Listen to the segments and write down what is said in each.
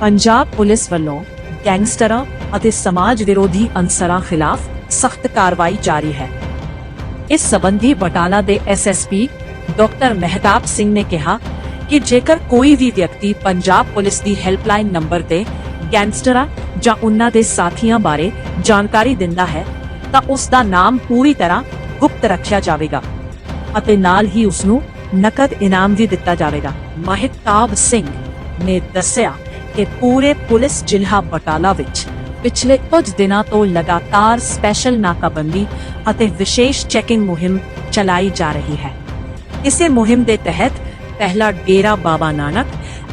Punjab police ਵੱਲੋਂ ਗੈਂਗਸਟਰਾਂ ਅਤੇ ਸਮਾਜ ਵਿਰੋਧੀ ਅਨਸਰਾਂ ਖਿਲਾਫ ਸਖਤ ਕਾਰਵਾਈ ਜਾਰੀ ਹੈ। ਇਸ ਸਬੰਧੀ ਬਟਾਲਾ ਦੇ ਐਸਐਸਪੀ ਡਾਕਟਰ ਮਹਿਤਾਬ ਸਿੰਘ ਨੇ ਕਿਹਾ ਕਿ ਜੇਕਰ ਕੋਈ ਵੀ ਵਿਅਕਤੀ ਪੰਜਾਬ ਪੁਲਿਸ ਦੀ ਹੈਲਪਲਾਈਨ ਨੰਬਰ ਤੇ ਗੈਂਗਸਟਰਾਂ ਜਾਂ ਉਹਨਾਂ ਦੇ ਸਾਥੀਆਂ ਬਾਰੇ ਜਾਣਕਾਰੀ ਦਿੰਦਾ ਹੈ, ਤਾਂ ਉਸ ਦਾ ਨਾਮ ਪੂਰੀ ਤਰ੍ਹਾਂ ਗੁਪਤ ਰੱਖਿਆ ਜਾਵੇਗਾ ਅਤੇ ਨਾਲ ਹੀ ਉਸ ਨੂੰ ਨਕਦ ਇਨਾਮ ਵੀ ਦਿੱਤਾ ਜਾਵੇਗਾ। ਮਹਿਤਾਬ ਸਿੰਘ ਨੇ ਦੱਸਿਆ ਕਿ ਪੂਰੇ ਪੁਲਿਸ ਜ਼ਿਲ੍ਹਾ ਬਟਾਲਾ ਵਿੱਚ ਪਿਛਲੇ ਕੁਝ ਦਿਨਾਂ ਤੋਂ ਲਗਾਤਾਰ ਸਪੈਸ਼ਲ ਨਾਕਾਬੰਦੀ ਅਤੇ ਵਿਸ਼ੇਸ਼ ਚੈਕਿੰਗ ਮੁਹਿੰਮ ਚਲਾਈ ਜਾ ਰਹੀ ਹੈ। ਇਸੇ ਮੁਹਿੰਮ ਦੇ ਤਹਿਤ ਪਹਿਲਾ ਡੇਰਾ ਬਾਬਾ ਨਾਨਕ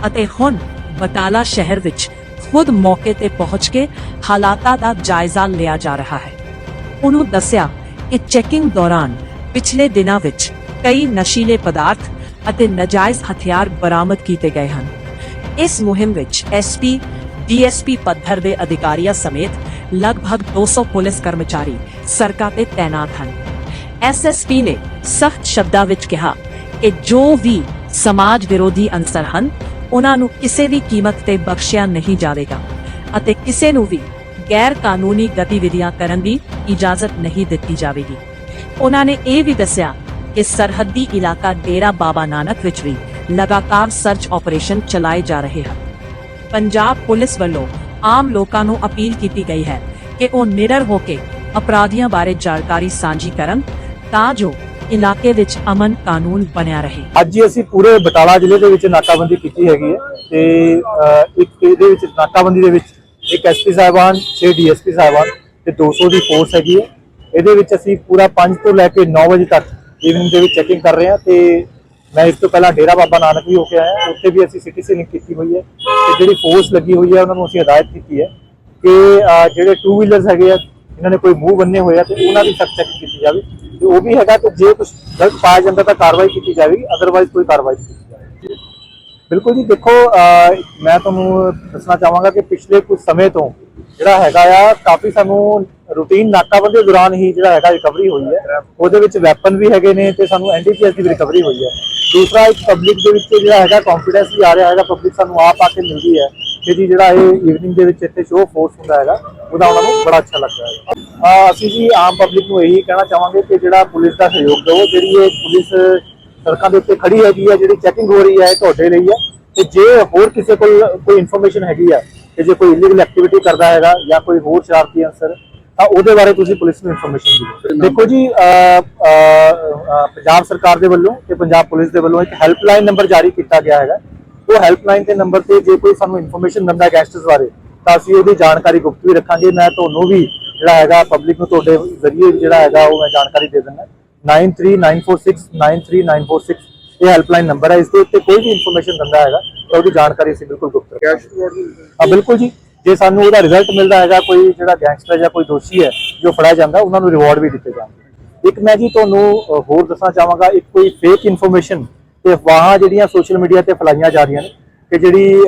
ਅਤੇ ਹੁਣ ਬਟਾਲਾ ਸ਼ਹਿਰ ਵਿੱਚ ਖੁਦ ਮੌਕੇ ਤੇ ਪਹੁੰਚ ਕੇ ਹਾਲਾਤਾਂ ਦਾ ਜਾਇਜ਼ਾ ਲਿਆ ਜਾ ਰਿਹਾ ਹੈ। ਉਹਨੂੰ ਦੱਸਿਆ ਕਿ ਚੈਕਿੰਗ ਦੌਰਾਨ ਪਿਛਲੇ ਦਿਨਾਂ ਵਿੱਚ ਕਈ ਨਸ਼ੀਲੇ ਪਦਾਰਥ ਅਤੇ ਨਾਜਾਇਜ਼ ਹਥਿਆਰ ਬਰਾਮਦ ਕੀਤੇ ਗਏ ਹਨ। ਇਸ ਮੁਹਿੰਮ ਵਿੱਚ ਐਸਪੀ ਡੀਐਸਪੀ ਪੱਧਰ ਦੇ ਅਧਿਕਾਰੀਆਂ ਸਮੇਤ ਲਗਭਗ 200 ਪੁਲਿਸ ਕਰਮਚਾਰੀ, ਸੜਕਾਂ ਤੇ ਤਾਇਨਾਤ ਹਨ। ਐਸਐਸਪੀ ਨੇ ਸਖਤ ਸ਼ਬਦਾਂ ਵਿੱਚ ਕਿਹਾ ਕਿ ਜੋ ਵੀ ਸਮਾਜ ਵਿਰੋਧੀ ਅਨਸਰ ਹਨ, ਉਹਨਾਂ ਨੂੰ ਕਿਸੇ ਵੀ ਕੀਮਤ ਤੇ ਬਖਸ਼ਿਆ ਨਹੀਂ ਜਾਵੇਗਾ ਅਤੇ ਕਿਸੇ ਨੂੰ ਵੀ ਗੈਰ ਕਾਨੂੰਨੀ ਗਤੀਵਿਧੀਆਂ ਕਰਨ ਦੀ ਇਜਾਜ਼ਤ ਨਹੀਂ ਦਿੱਤੀ ਜਾਵੇਗੀ। ਉਹਨਾਂ ਨੇ ਇਹ ਵੀ ਦੱਸਿਆ ਕਿ ਸਰਹੱਦੀ ਇਲਾਕਾ ਡੇਰਾ ਬਾਬਾ ਨਾਨਕ ਵਿੱਚ ਵੀ ਲਗਾਤਾਰ ਸਰਚ ਆਪਰੇਸ਼ਨ ਚਲਾਏ ਜਾ ਰਹੇ ਹਨ। ਪੰਜਾਬ ਪੁਲਿਸ ਵੱਲੋਂ ਆਮ ਲੋਕਾਂ ਨੂੰ ਅਪੀਲ ਕੀਤੀ ਗਈ ਹੈ ਕਿ ਉਹ ਨਿਡਰ ਹੋ ਕੇ ਅਪਰਾਧੀਆਂ ਬਾਰੇ ਜਾਣਕਾਰੀ ਸਾਂਝੀ ਕਰਨ ਤਾਂ ਜੋ ਇਲਾਕੇ ਵਿੱਚ ਅਮਨ ਕਾਨੂੰਨ ਬਣਿਆ ਰਹੇ। ਅੱਜ ਅਸੀਂ ਪੂਰੇ ਬਟਾਲਾ ਜ਼ਿਲ੍ਹੇ ਦੇ ਵਿੱਚ ਨਾਕਾਬੰਦੀ ਕੀਤੀ ਹੈਗੀ ਹੈ ਤੇ ਅਹ, ਇੱਕ ਇਹਦੇ ਵਿੱਚ ਨਾਕਾਬੰਦੀ ਦੇ ਵਿੱਚ ਇੱਕ ਐਸਪੀ ਸਾਹਿਬਾਨ 6 ਡੀਐਸਪੀ ਸਾਹਿਬਾਨ ਤੇ 200 ਦੀ ਫੋਰਸ ਹੈਗੀ ਹੈ। ਇਹਦੇ ਵਿੱਚ ਅਸੀਂ ਪੂਰਾ 5 ਤੋਂ ਲੈ ਕੇ 9 ਵਜੇ ਤੱਕ ਇਵਨਿੰਗ ਦੇ ਵਿੱਚ ਚੈਕਿੰਗ ਕਰ ਰਹੇ ਹਾਂ ਤੇ ਮੈਂ ਇਸ ਤੋਂ ਪਹਿਲਾਂ ਡੇਰਾ ਬਾਬਾ ਨਾਨਕ ਵੀ ਹੋ ਕੇ ਆਇਆ। ਉੱਥੇ ਵੀ ਅਸੀਂ ਸਿਟੀ ਲਿੰਕ ਕੀਤੀ ਹੋਈ ਹੈ ਤੇ ਜਿਹੜੀ ਫੋਰਸ ਲੱਗੀ ਹੋਈ ਹੈ, ਉਹਨਾਂ ਨੂੰ ਅਸੀਂ ਹਦਾਇਤ ਕੀਤੀ ਹੈ ਕਿ ਜਿਹੜੇ ਟੂ ਵੀਲਰਸ ਹੈਗੇ ਆ, ਇਹਨਾਂ ਨੇ ਕੋਈ ਮੂੰਹ ਬੰਨੇ ਹੋਏ ਆ ਤੇ ਉਹਨਾਂ ਦੀ ਸਖਤ ਚੈਕਿੰਗ ਕੀਤੀ ਜਾਵੇ। ਤੇ ਉਹ ਵੀ ਹੈਗਾ ਕਿ ਜੇ ਕੁਝ ਗਲਤ ਪਾਇਆ ਜਾਂਦਾ ਤਾਂ ਕਾਰਵਾਈ ਕੀਤੀ ਜਾਵੇਗੀ ਅਦਰਵਾਈਜ਼ ਕੋਈ ਕਾਰਵਾਈ ਨਹੀਂ ਕੀਤੀ ਜਾਵੇਗੀ। ਬਿਲਕੁਲ ਜੀ, ਦੇਖੋ ਮੈਂ ਤੁਹਾਨੂੰ ਦੱਸਣਾ ਚਾਹਾਂਗਾ ਕਿ ਪਿਛਲੇ ਕੁਝ ਸਮੇਂ ਤੋਂ ਜਿਹੜਾ ਹੈਗਾ ਆ, ਕਾਫੀ ਸਾਨੂੰ ਰੂਟੀਨ ਨਾਕਾਬੰਦੀ ਦੇ ਦੌਰਾਨ ਹੀ ਜਿਹੜਾ ਹੈਗਾ ਰਿਕਵਰੀ ਹੋਈ ਹੈ। ਉਹਦੇ ਵਿੱਚ ਵੈਪਨ ਵੀ ਹੈਗੇ ਨੇ ਤੇ ਸਾਨੂੰ ਐਨਡੀਪੀਐਸ ਦੀ ਵੀ ਰਿਕਵਰੀ ਹੋਈ ਹੈ। ਦੂਸਰਾ, ਇੱਕ ਪਬਲਿਕ ਦੇ ਵਿੱਚ ਜਿਹੜਾ ਹੈਗਾ ਕੰਫੀਡੈਂਸ ਵੀ ਆ ਰਿਹਾ ਹੈਗਾ। ਪਬਲਿਕ ਸਾਨੂੰ ਆਪ ਆ ਕੇ ਮਿਲਦੀ ਹੈ ਕਿ ਜੀ ਜਿਹੜਾ ਇਹ ਈਵਨਿੰਗ ਦੇ ਵਿੱਚ ਇੱਥੇ ਸ਼ੋਅ ਫੋਰਸ ਹੁੰਦਾ ਹੈਗਾ, ਉਹਦਾ ਉਹਨਾਂ ਨੂੰ ਬੜਾ ਅੱਛਾ ਲੱਗਦਾ ਹੈ, ਅਸੀਂ ਜੀ ਆਮ ਪਬਲਿਕ ਨੂੰ ਇਹੀ ਕਹਿਣਾ ਚਾਹਾਂਗੇ ਕਿ ਜਿਹੜਾ ਪੁਲਿਸ ਦਾ ਸਹਿਯੋਗ ਦਿਓ। ਜਿਹੜੀ ਇਹ ਪੁਲਿਸ ਸੜਕਾਂ ਦੇ ਉੱਤੇ ਖੜੀ ਹੈਗੀ ਹੈ, ਜਿਹੜੀ ਚੈਕਿੰਗ ਹੋ ਰਹੀ ਹੈ ਤੁਹਾਡੇ ਲਈ ਹੈ। ਤੇ ਜੇ ਹੋਰ ਕਿਸੇ ਕੋਲ ਕੋਈ ਇਨਫੋਰਮੇਸ਼ਨ ਹੈਗੀ ਹੈ, ਕਿ ਜੇ ਕੋਈ ਇਲੀਗਲ ਐਕਟੀਵਿਟੀ ਕਰਦਾ ਹੈਗਾ ਜਾਂ ਕੋਈ ਹੋਰ ਸ਼ਰਾਰਤੀ ਅਨਸਰ ਤਾਂ ਉਹਦੇ ਬਾਰੇ ਤੁਸੀਂ ਪੁਲਿਸ ਨੂੰ ਇਨਫੋਰਮੇਸ਼ਨ ਦਿਓ। ਦੇਖੋ ਜੀ ਪੰਜਾਬ ਸਰਕਾਰ ਦੇ ਵੱਲੋਂ ਤੇ ਪੰਜਾਬ ਪੁਲਿਸ ਦੇ ਵੱਲੋਂ ਇੱਕ ਹੈਲਪਲਾਈਨ ਨੰਬਰ ਜਾਰੀ ਕੀਤਾ ਗਿਆ ਹੈਗਾ। ਉਹ ਹੈਲਪਲਾਈਨ ਦੇ ਨੰਬਰ ਤੇ ਜੇ ਕੋਈ ਸਾਨੂੰ ਇਨਫੋਰਮੇਸ਼ਨ ਦਿੰਦਾ ਗੈਸਟਸ ਬਾਰੇ ਤਾਂ ਅਸੀਂ ਉਹਦੀ ਜਾਣਕਾਰੀ ਗੁਪਤ ਵੀ ਰੱਖਾਂਗੇ। ਮੈਂ ਤੁਹਾਨੂੰ ਵੀ ਜਿਹੜਾ ਹੈਗਾ ਪਬਲਿਕ ਨੂੰ ਤੁਹਾਡੇ ਜ਼ਰੀਏ ਜਿਹੜਾ ਹੈਗਾ ਉਹ ਮੈਂ ਜਾਣਕਾਰੀ ਦੇ ਦਿੰਦਾ। 9394693946 ਇਹ ਹੈਲਪਲਾਈਨ ਨੰਬਰ ਹੈ ਇਸ ਦੇ ਉੱਤੇ ਕੋਈ ਵੀ ਇਨਫੋਰਮੇਸ਼ਨ ਦਿੰਦਾ ਹੈਗਾ ਤਾਂ ਉਹਦੀ ਜਾਣਕਾਰੀ ਅਸੀਂ ਬਿਲਕੁਲ ਗੁਪਤ ਰੱਖਾਂਗੇ। ਬਿਲਕੁਲ ਜੀ। ਜੇ ਸਾਨੂੰ ਉਹਦਾ ਰਿਜ਼ਲਟ ਮਿਲਦਾ ਹੈਗਾ, ਕੋਈ ਜਿਹੜਾ ਗੈਂਗਸਟਰ ਜਾਂ ਕੋਈ ਦੋਸ਼ੀ ਹੈ, ਜੋ ਫੜਿਆ ਜਾਂਦਾ, ਉਹਨਾਂ ਨੂੰ ਰਿਵਾਰਡ ਵੀ ਦਿੱਤੇ ਜਾਣਗੇ ਇੱਕ ਮੈਂ ਜੀ ਤੁਹਾਨੂੰ ਹੋਰ ਦੱਸਣਾ ਚਾਹਾਂਗਾ, ਇੱਕ ਕੋਈ ਫੇਕ ਇਨਫੋਰਮੇਸ਼ਨ ਤੇ ਅਫਵਾਹਾਂ ਜਿਹੜੀਆਂ ਸੋਸ਼ਲ ਮੀਡੀਆ ਤੇ ਫੈਲਾਈਆਂ ਜਾ ਰਹੀਆਂ ਨੇ, ਕਿ ਜਿਹੜੀ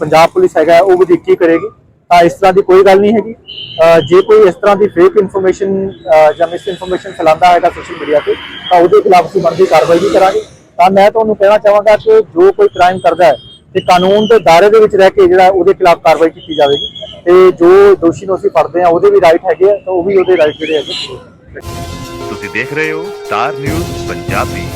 ਪੰਜਾਬ ਪੁਲਿਸ ਹੈਗਾ, ਉਹ ਵਧੀਕੀ ਕਰੇਗੀ, ਤਾਂ ਇਸ ਤਰ੍ਹਾਂ ਦੀ ਕੋਈ ਗੱਲ ਨਹੀਂ ਹੈਗੀ। ਜੇ ਕੋਈ ਇਸ ਤਰ੍ਹਾਂ ਦੀ ਫੇਕ ਇਨਫੋਰਮੇਸ਼ਨ ਜਾਂ ਮਿਸ ਇਨਫੋਰਮੇਸ਼ਨ ਫੈਲਾਉਂਦਾ ਹੈਗਾ ਸੋਸ਼ਲ ਮੀਡੀਆ ਤੇ, ਤਾਂ ਉਹਦੇ ਖਿਲਾਫ ਅਸੀਂ ਬਣਦੀ ਕਾਰਵਾਈ ਵੀ ਕਰਾਂਗੇ। ਤਾਂ ਮੈਂ ਤੁਹਾਨੂੰ ਕਹਿਣਾ ਚਾਹਾਂਗਾ ਕਿ ਜੋ ਕੋਈ ਕ੍ਰਾਈਮ ਕਰਦਾ ਹੈ ਤੇ ਕਾਨੂੰਨ ਦੇ ਦਾਇਰੇ ਦੇ ਵਿੱਚ ਰਹਿ ਕੇ ਜਿਹੜਾ ਉਹਦੇ ਖਿਲਾਫ ਕਾਰਵਾਈ ਕੀਤੀ ਜਾਵੇਗੀ। ਤੇ ਜੋ ਦੋਸ਼ੀ ਨੂੰ ਅਸੀਂ ਫੜਦੇ ਆ ਉਹਦੇ ਵੀ ਰਾਈਟ ਹੈਗੇ ਆ, ਤਾਂ ਉਹ ਵੀ ਉਹਦੇ ਰਾਈਟ ਜਿਹੜੇ ਹੈਗੇ। ਤੁਸੀਂ ਦੇਖ ਰਹੇ ਹੋ ਸਟਾਰ ਨਿਊਜ਼ ਪੰਜਾਬੀ।